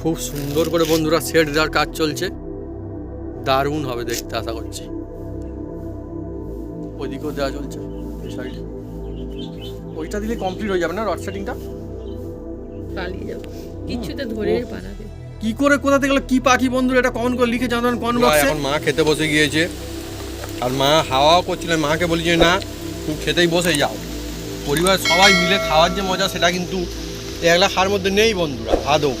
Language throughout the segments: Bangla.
খুব সুন্দর করে বন্ধুরা সেট দেওয়ার কাজ চলছে। দারুণ হবে দেখতে আশা করছি। ওইদিকেও দেওয়া চলছে এই সাইডে ওইটা দিলে কমপ্লিট হয়ে যাবে না রড সেটিংটা পালিয়ে যাব। কিচ্ছুতে ধরে বানাবে। কি করে কোথা থেকে? কি পাখি বন্ধুরা এটা কমেন্ট করে লিখে জানান কমেন্ট বক্সে এখন মা খেতে বসে গিয়েছে। আর মা হাওয়াও করছিলেন মাকে বলি যে না তুমি খেতেই বসে যাও। পরিবার সবাই মিলে খাওয়ার যে মজা সেটা কিন্তু এই একলা খাওয়ার মধ্যে নেই বন্ধুরা আদৌ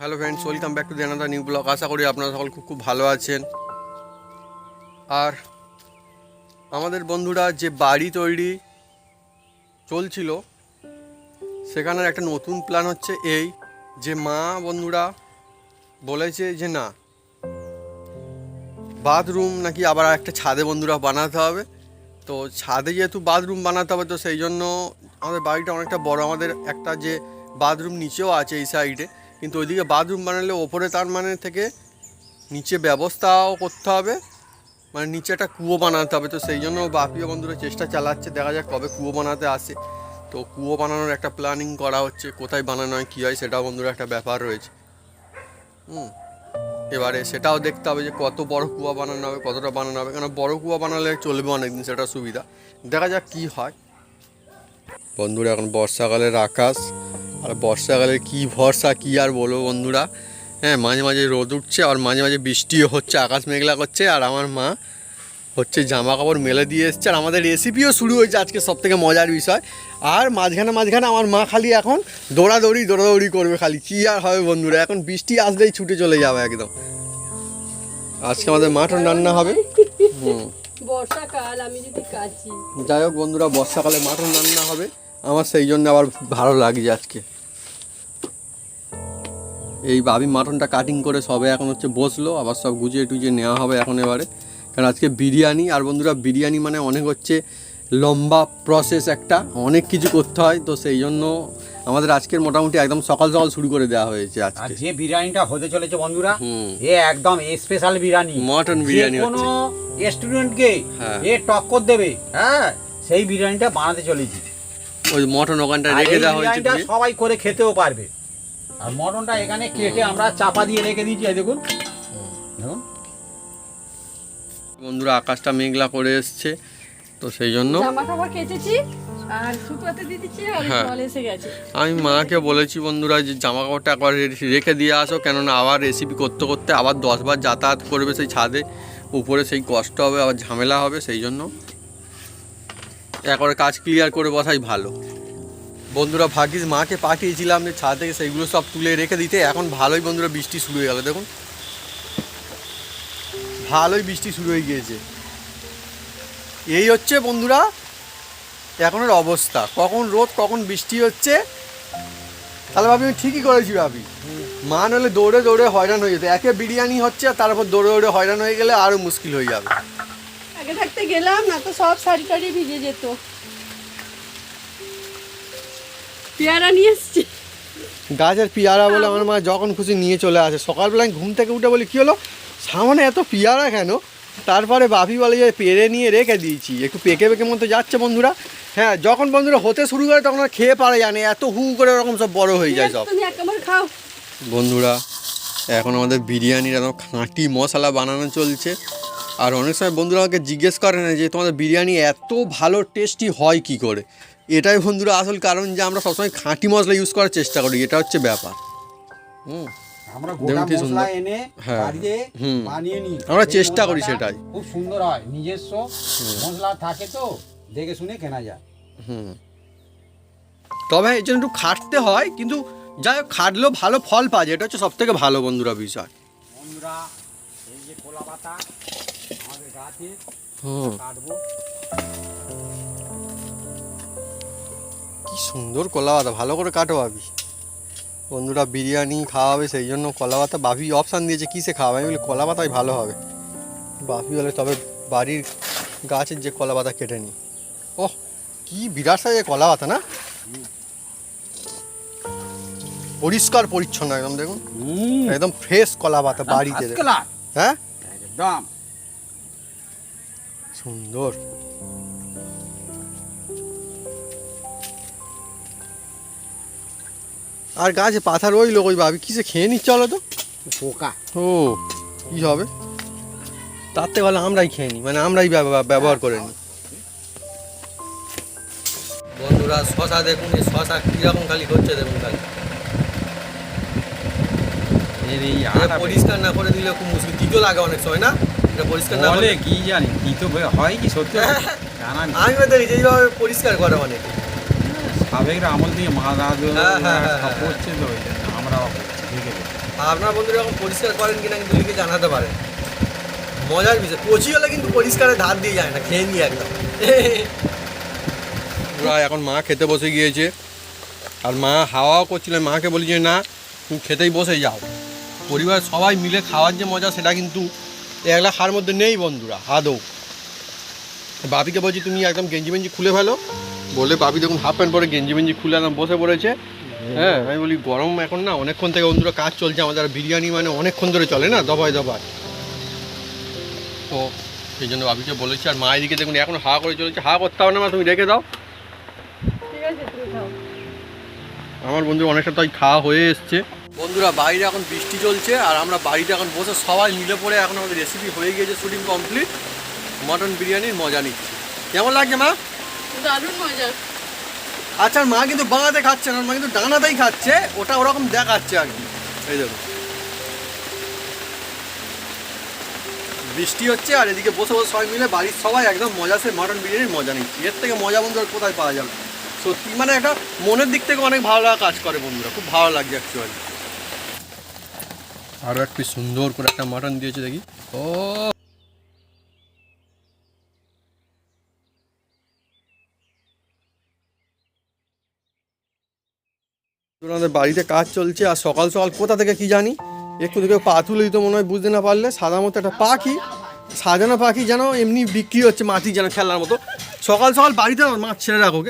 hello friends welcome back to the another new blog আশা করি আপনারা সকল খুব খুব ভালো আছেন। আর আমাদের বন্ধুরা যে বাড়ি তৈরি চলছিল, সেখানের একটা নতুন প্ল্যান হচ্ছে এই যে মা বন্ধুরা বলেছে যে না বাথরুম নাকি আবার একটা ছাদে বন্ধুরা বানাতে হবে। তো ছাদে যেহেতু বাথরুম বানাতে হবে, তো সেই জন্য আমাদের বাড়িটা অনেকটা বড়। আমাদের একটা যে বাথরুম নিচেও আছে এই সাইডে কিন্তু ওইদিকে বাথরুম বানালে ওপরে তার মানে থেকে নিচে ব্যবস্থাও করতে হবে মানে নিচে একটা কুয়ো বানাতে হবে। তো সেই জন্য বাপিও বন্ধুরা চেষ্টা চালাচ্ছে, দেখা যাক কবে কুয়ো বানাতে আসে। তো কুয়ো বানানোর একটা প্ল্যানিং করা হচ্ছে, কোথায় বানানো হয়, কী হয়, সেটাও বন্ধুরা একটা ব্যাপার রয়েছে। হুম, এবারে সেটাও দেখতে হবে যে কত বড় কুয়া বানানো হবে, কতটা বানানো হবে, কেন বড় কুয়া বানালে চলবে অনেকদিন, সেটা সুবিধা। দেখা যাক কী হয়। বন্ধুরা, এখন বর্ষাকালের আকাশ আর বর্ষাকালে কি ভরসা কি আর বলব বন্ধুরা? হ্যাঁ মাঝে মাঝে রোদ উঠছে আর মাঝে মাঝে বৃষ্টিও হচ্ছে আকাশ মেঘলা করছে আর আমার মা হচ্ছে জামা কাপড় মেলে দিয়ে এসছে। আর আমাদের রেসিপিও শুরু হয়েছে আজকে সব থেকে মজার বিষয়। আর মাঝখানে মাঝখানে আমার মা খালি এখন দৌড়াদৌড়ি দৌড়াদৌড়ি করবে খালি। কী আর হবে বন্ধুরা? এখন বৃষ্টি আসলেই ছুটে চলে যাবে একদম। আজকে আমাদের মাটন রান্না হবে। হুম। বর্ষাকাল আমি যদি যাই হোক বন্ধুরা বর্ষাকালে মাটন রান্না হবে। আমার সেই জন্য আবার ভালো লাগছে আজকে। এই ভাবি মাটনটা কাটিং করে সবে এখন হচ্ছে বসল আবার সব গুজিয়ে টুজিয়ে নেওয়া হবে এখন এবারে। কারণ আজকে বিরিয়ানি আর বন্ধুরা বিরিয়ানি মানে অনেক হচ্ছে লম্বা প্রসেস একটা অনেক কিছু করতে হয় তো সেই জন্য আমাদের আজকের মোটামুটি একদম সকাল সকাল শুরু করে দেওয়া হয়েছে আর আজকে যে বিরিয়ানিটা হতে চলেছে বন্ধুরা এ একদম স্পেশাল বিরিয়ানি। মটন বিরিয়ানি কোনো স্টুডেন্টকে হ্যাঁ। এ টক্কর দেবে হ্যাঁ সেই বিরিয়ানিটা বানাতে চলেছি। ওই মটন ওখানটা রেখে দেওয়া হয়েছে সবাই করে খেতেও পারবে। আর মটনটা এখানে কেটে আমরা চাপা দিয়ে রেখে দিয়েছি দেখুন। দেখুন। বন্ধুরা আকাশটা মেঘলা করে এসছে তো সেই জন্য হ্যাঁ। আমি মাকে বলেছি বন্ধুরা যে জামা কাপড়টা একবার রেখে দিয়ে আসো কেননা আবার রেসিপি করতে করতে আবার দশবার যাতায়াত করবে সেই ছাদে। উপরে সেই কষ্ট হবে আবার ঝামেলা হবে সেই জন্য একবার কাজ ক্লিয়ার করে বসাই ভালো। বন্ধুরা ভাগ্যিস মাকে পাঠিয়েছিলাম যে ছাদ থেকে সেইগুলো সব তুলে রেখে দিতে, এখন ভালোই বন্ধুরা বৃষ্টি শুরু হয়ে গেল, দেখুন। ভালোই বৃষ্টি শুরু হয়ে গিয়েছে। এই হচ্ছে বন্ধুরা, এখনের অবস্থা। কখন রোদ, কখন বৃষ্টি হচ্ছে, তাহলে ভাবি আমি ঠিকই করেছি ভাবি। মা নলে দৌড়ে দৌড়ে হয়রান হয়ে যেত। একে বিরিয়ানি হচ্ছে আর তারপর দৌড়ে দৌড়ে হয়রান হয়ে গেলে আরও মুশকিল হয়ে যাবে। আগে থাকতে গেলাম না তো সব শাড়ি টাড়ি ভিজে যেত। পেয়ারা নিয়ে এসছি। গাছের পিয়ারা বলে আমার মা যখন খুশি নিয়ে চলে আসে। সকালবেলায় ঘুম থেকে উঠে বলি কী হলো? সামনে এত পিয়ারা কেন? তারপরে বাপি বলে যে পেরে নিয়ে রেখে দিয়েছি। একটু পেকে পেকে মতো যাচ্ছে বন্ধুরা। হ্যাঁ যখন বন্ধুরা হতে শুরু করে তখন আর খেয়ে পারা জানে এত হু করে ওরকম সব বড় হয়ে যায় সব। খাও। বন্ধুরা এখন আমাদের বিরিয়ানির একদম খাঁটি মশলা বানানো চলছে। আর অনেক সময় বন্ধুরা আমাকে জিজ্ঞেস করে না যে তোমাদের বিরিয়ানি এত ভালো টেস্টি হয় কি করে? এটাই বন্ধুরা আসল কারণ যে আমরা সবসময় খাঁটি মশলা ইউজ করার চেষ্টা করি এটা হচ্ছে ব্যাপার। হুম। আমরা গোটা মশলা এনে হ্যাঁ। বাড়িতে বানিয়ে নিই। আমরা চেষ্টা করি সেটাই। খুব সুন্দর হয় নিজস্ব মশলা থাকে তো দেখে শুনে কেনা যায়। হুম। তবে এর জন্য একটু খাটতে হয় কিন্তু যাই হোক খাটলেও ভালো ফল পাওয়া যায় এটা হচ্ছে সব থেকে ভালো বন্ধুরা বিষয়। বন্ধুরা এই যে কলা পাতা গাছে কাটবো। কি সুন্দর কলা পাতা ভালো করে কাটো ভাবি। বন্ধুরা বিরিয়ানি খাওয়াবে সেই জন্য কলা পাতা। বাপি অপশান দিয়েছে কিসে খাওয়াবে? আমি বলি কলা পাতাই ভালো হবে। বাপি বলে তবে বাড়ির গাছের যে কলা পাতা কেটে নি ওহ কি বিরাট সাইজের কলা পাতা না? পরিষ্কার পরিচ্ছন্ন একদম দেখুন। একদম ফ্রেশ কলা পাতা বাড়িতে। হ্যাঁ? একদম। সুন্দর। আর গাছে পাথা রইল ওই ভাবি? কিসে খেয়ে নিচ্ছে চলো তো? পোকা। ও কি হবে? তার থেকে ভালো আমরাই খেয়ে নিই মানে আমরাই ব্যবহার করে নিই বন্ধুরা শশা দেখুন এই শশা কীরকম খালি হচ্ছে দেখুন খালি। পরিষ্কার না করে দিলে খুব মুশকিল। তিতো লাগে অনেক সময় না? এটা পরিষ্কার না বলে কি জানি কি তো বে- হয় কি সত্যি জানা নেই। আমি দেখি যেইভাবে পরিষ্কার করে অনেকে সাবেকরা আমল দিয়ে হ্যাঁ, হ্যাঁ, হ্যাঁ। করছে তো আপনার বন্ধুরা এরকম পরিষ্কার করেন কিনা কিন্তু লিখে জানাতে পারেন মজার বিষয় কচি হলে কিন্তু পরিষ্কারের ধার দিয়ে যায় না খেয়ে নিয়ে একদম। ওরা এখন মা খেতে বসে গিয়েছে আর মা হাওয়াও করছিল মাকে বলি যে না তুমি খেতেই বসে যাও। পরিবার সবাই মিলে খাওয়ার যে মজা সেটা কিন্তু একলা খাওয়ার মধ্যে নেই বন্ধুরা আদৌ বাপিকে বলছি তুমি একদম গেঞ্জি মেঞ্জি খুলে ফেলো। বলে বাপি দেখুন হাফ প্যান্ট পরে গেঞ্জি মেঞ্জি খুলে একদম বসে পড়েছে। হ্যাঁ আমি বলি গরম এখন না অনেকক্ষণ থেকে বন্ধুরা কাজ চলছে আমাদের বিরিয়ানি মানে অনেকক্ষণ ধরে চলে না দফায় দফায়। তো সেই জন্য বাপিকে বলেছি আর মা এদিকে দেখুন এখন হা করে চলেছে হা করতে হবে না মা তুমি রেখে দাও। আমার বন্ধু অনেকটা তাই খাওয়া হয়ে এসছে। বন্ধুরা বাইরে এখন বৃষ্টি চলছে আর আমরা বাড়িতে এখন বসে সবাই মিলে পড়ে এখন আমাদের রেসিপি হয়ে গিয়েছে শুটিং কমপ্লিট মটন বিরিয়ানির মজা নিচ্ছি। কেমন লাগছে মা? দারুণ মজা। আচ্ছা মা কিন্তু বাঁধাতে খাচ্ছে না মা কিন্তু ডানাতেই খাচ্ছে ওটা ওরকম দেখাচ্ছে আর কি। এই দেখো। বৃষ্টি হচ্ছে আর এদিকে বসে বসে সবাই মিলে বাড়ির সবাই একদম মজা সে মটন বিরিয়ানির মজা নিচ্ছি। এর থেকে মজা বন্ধু আর কোথায় পাওয়া যাবে? সত্যি মানে একটা মনের দিক থেকে অনেক ভালো লাগা কাজ করে বন্ধুরা খুব ভালো লাগছে অ্যাকচুয়ালি আরও একটি সুন্দর করে একটা মাটন দিয়েছে দেখি। ও! আমাদের বাড়িতে কাজ চলছে আর সকাল সকাল কোথা থেকে কি জানি? একটু দেখে পা তুলেই তো মনে হয়, বুঝতে না পারলে সাদা মতো একটা পাখি। সাজানো পাখি যেন এমনি বিক্রি হচ্ছে মাটি যেন খেলার মতো। সকাল সকাল বাড়িতে মাছ ছেড়ে রাখো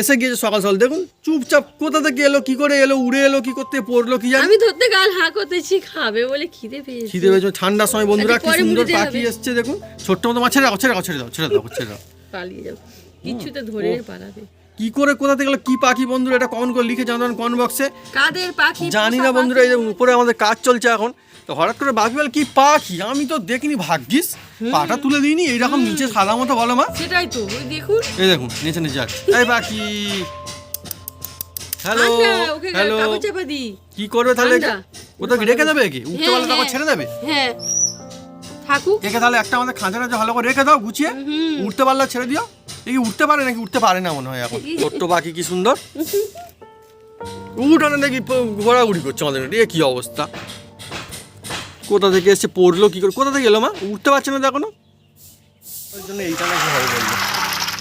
এসে গিয়েছে সকাল সকাল। দেখুন চুপচাপ কোথা থেকে এলো কি করে এলো উড়ে এলো কি করতে পড়ল কি জানি। আমি ধরতে গাল হা করতেছি খাবে বলে খিদে পেয়েছি। খিদে পেয়েছে। ঠান্ডার সময় বন্ধুরা আচ্ছা, কি সুন্দর পাখি। এসছে দেখুন। ছোট্ট মতো মাছ ছেড়ে রাখো ছেড়ে রাখো ছেড়ে দাও ছেড়ে দাও ছেড়ে দাও। পালিয়ে যাও। কিচ্ছুতে ধরে পালাবে। কি করে কোথা থেকে কি পাখি বন্ধুরা এটা কমেন্ট করে লিখে জানান কমেন্ট বক্সে। কাদের পাখি জানি না বন্ধুরা এই যে উপরে আমাদের কাজ চলছে এখন। তো হঠাৎ করে বাপি বলে কি পাখি? আমি তো দেখিনি ভাগ্যিস। পাটা তুলে দিইনি এইরকম নিচে সাদা মতো বলো মা। সেটাই তো ওই দেখুন। এই দেখুন নিচে নিচে আছে এই পাখি। হ্যালো হ্যালো কি করবে তাহলে। কোথাও কি রেখে দেবে কি উঠতে হ্যাঁ, পারলে তারপর হ্যাঁ। ছেড়ে দেবে। হ্যাঁ। থাকুক। একে তাহলে একটা আমাদের খাঁচা টাচা ভালো করে রেখে দাও গুছিয়ে। উঠতে পারলে ছেড়ে দিও। এই উঠতে পারে নাকি উঠতে পারে না মনে হয় এখন? ছোট্ট পাখি কি সুন্দর? উঠানে দেখি ঘোরাঘুরি করছে আমাদের এ কি অবস্থা? কোথা থেকে এসে পড়ল কি করে কোথা থেকে এলো মা? উঠতে পারছে না দেখো না ওই জন্য এইটা নাকি হবে বলল।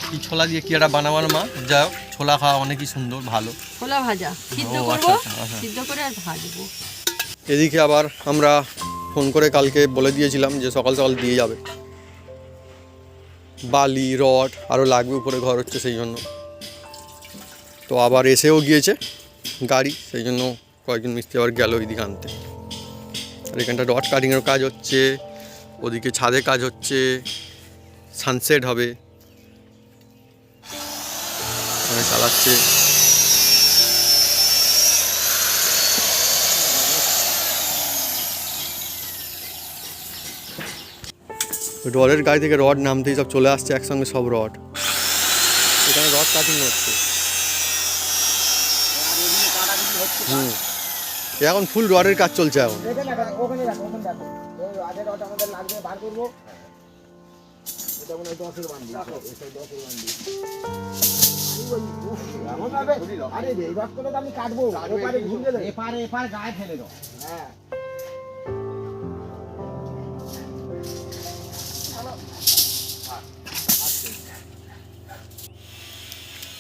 কি ছোলা দিয়ে কি একটা বানাবার মা? যা হোক, ছোলা খাওয়া অনেকই সুন্দর ভালো। ছোলা ভাজা। সিদ্ধ করব আচ্ছা, আচ্ছা, আচ্ছা। সিদ্ধ করে আর ভাজবো। এদিকে আবার আমরা ফোন করে কালকে বলে দিয়েছিলাম যে সকাল সকাল দিয়ে যাবে। বালি, রড আরও লাগবে উপরে ঘর হচ্ছে সেই জন্য। তো আবার এসেও গিয়েছে গাড়ি, সেই জন্য কয়েকজন মিস্ত্রি আবার গেল ওইদিকে আনতে। আর এখানটা রড কাটিংয়ের কাজ হচ্ছে, ওদিকে ছাদে কাজ হচ্ছে সানসেট হবে। চালাচ্ছে। রডের গাড়ি থেকে রড নামতেই সব চলে আসছে একসঙ্গে সব রড। এখানে রড কাটিং হচ্ছে। হুম। এখন ফুল রডের কাজ চলছে এখন। আরে করে আমি কাটবো? এপারে এপার গায়ে ফেলে দাও। হ্যাঁ।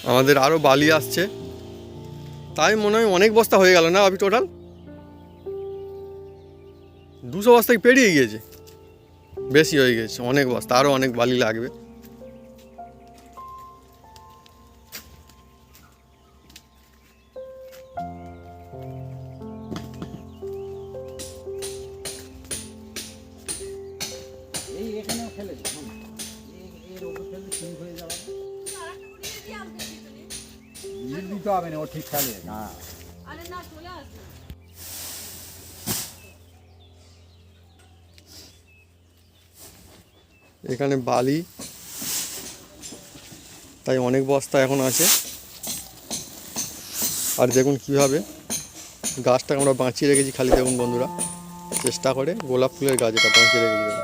আমাদের আরও বালি আসছে। তাই মনে হয় অনেক বস্তা হয়ে গেল না আমি টোটাল দুশো বস্তা পেরিয়ে গিয়েছে? বেশি হয়ে গেছে অনেক বস্তা আরও অনেক বালি লাগবে। নীল হবে না, ও ঠিক থাকে না। এখানে বালি, তাই অনেক বস্তা এখন আছে। আর দেখুন কীভাবে গাছটাকে আমরা বাঁচিয়ে রেখেছি খালি, দেখুন বন্ধুরা, চেষ্টা করে গোলাপ ফুলের গাছ এটা বাঁচিয়ে রেখেছি।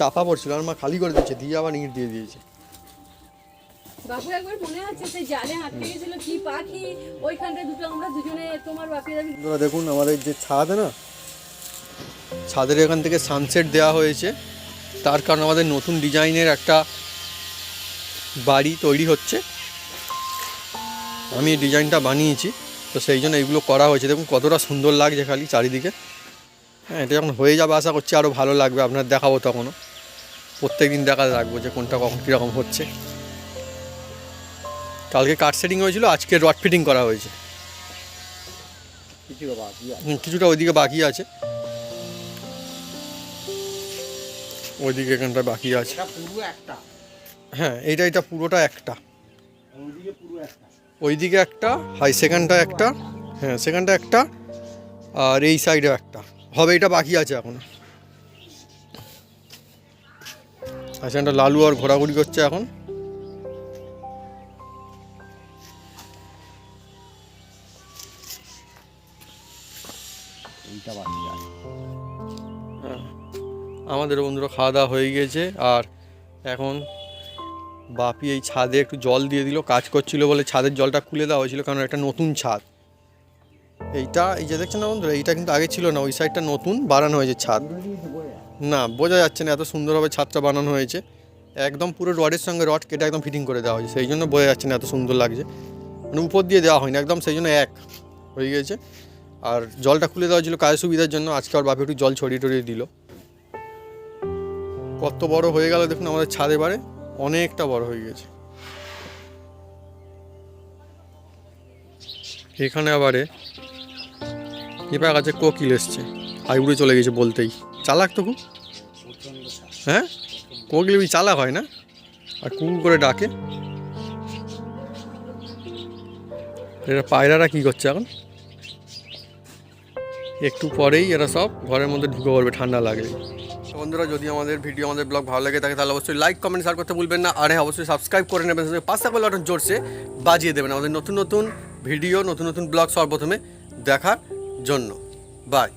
চাপা পড়ছিল, আর মা খালি করে দিয়েছে, দিয়ে আবার ইট দিয়ে দিয়েছে। একবার মনে সেই জালে আটকে গেছিল কি পাখি? ওইখানটায় দুটো আমরা দুজনে তোমার দেখুন, আমাদের যে ছাদ না? ছাদের এখান থেকে সানসেট দেওয়া হয়েছে। তার কারণ আমাদের নতুন ডিজাইনের একটা বাড়ি তৈরি হচ্ছে। আমি ডিজাইনটা বানিয়েছি, তো সেই জন্য এইগুলো করা হয়েছে। দেখুন, কতটা সুন্দর লাগছে খালি চারিদিকে। হ্যাঁ এটা যখন হয়ে যাবে, আশা করছি আরও ভালো লাগবে। আপনার দেখাবো তখনও। প্রত্যেক দিন দেখা রাখব যে কোনটা কখন কীরকম হচ্ছে। কালকে কাঠ সেটিং হয়েছিল আজকে রড ফিটিং করা হয়েছে। কিছুটা ওইদিকে বাকি আছে। ওইদিকে এখানটা বাকি আছে। একটা? হ্যাঁ এইটা এটা পুরোটা একটা। ওইদিকে একটা? ওইদিকে একটা হাই সেখানটা একটা হ্যাঁ সেখানটা একটা আর এই সাইডেও একটা। হবে এটা বাকি আছে এখন। আর সেখানটা লালু আর ঘোরাঘুরি করছে এখন। আমাদের বন্ধুরা খাওয়া দাওয়া হয়ে গিয়েছে আর এখন বাপি এই ছাদে একটু জল দিয়ে দিল, কাজ করছিল বলে ছাদের জলটা খুলে দেওয়া হয়েছিল কারণ একটা নতুন ছাদ। এইটা, এই যে দেখছেন না বন্ধুরা, এইটা কিন্তু আগে ছিল না, ওই সাইডটা নতুন বানানো হয়েছে ছাদ। না, বোঝা যাচ্ছে না এত সুন্দরভাবে ছাদটা বানানো হয়েছে। একদম পুরো রডের সঙ্গে রড কেটে একদম ফিটিং করে দেওয়া হয়েছে, সেই জন্য বোঝা যাচ্ছে না এত সুন্দর লাগছে। মানে উপর দিয়ে দেওয়া হয়নি, একদম সেই জন্য এক হয়ে গেছে আর জলটা খুলে দেওয়া ছিল কাজের সুবিধার জন্য, আজকে আর বাপি একটু জল ছড়িয়ে টড়িয়ে দিল। কত বড় হয়ে গেল দেখুন আমাদের ছাদে এবারে, অনেকটা বড় হয়ে গেছে। এখানে আবারে এবার কাছে কোকিল এসছে হাই উড়ে চলে গেছে বলতেই। চালাক তো খুব। হ্যাঁ? কোকিল ওই চালাক হয় না? আর কুকুর করে ডাকে। এরা পায়রারা কি করছে এখন? একটু পরেই এরা সব ঘরের মধ্যে ঢুকে পড়বে, ঠান্ডা লাগলে। বন্ধুরা, যদি আমাদের ভিডিও আমাদের ব্লগ ভালো লাগে থাকে, তাহলে অবশ্যই লাইক কমেন্ট শেয়ার করতে ভুলবেন না। আরে হ্যাঁ অবশ্যই সাবস্ক্রাইব করে নেবেন পাঁচ থাকলে বাটন জোরসে বাজিয়ে দেবেন আমাদের নতুন নতুন ভিডিও নতুন নতুন ব্লগ সর্বপ্রথমে দেখার জন্য। বাই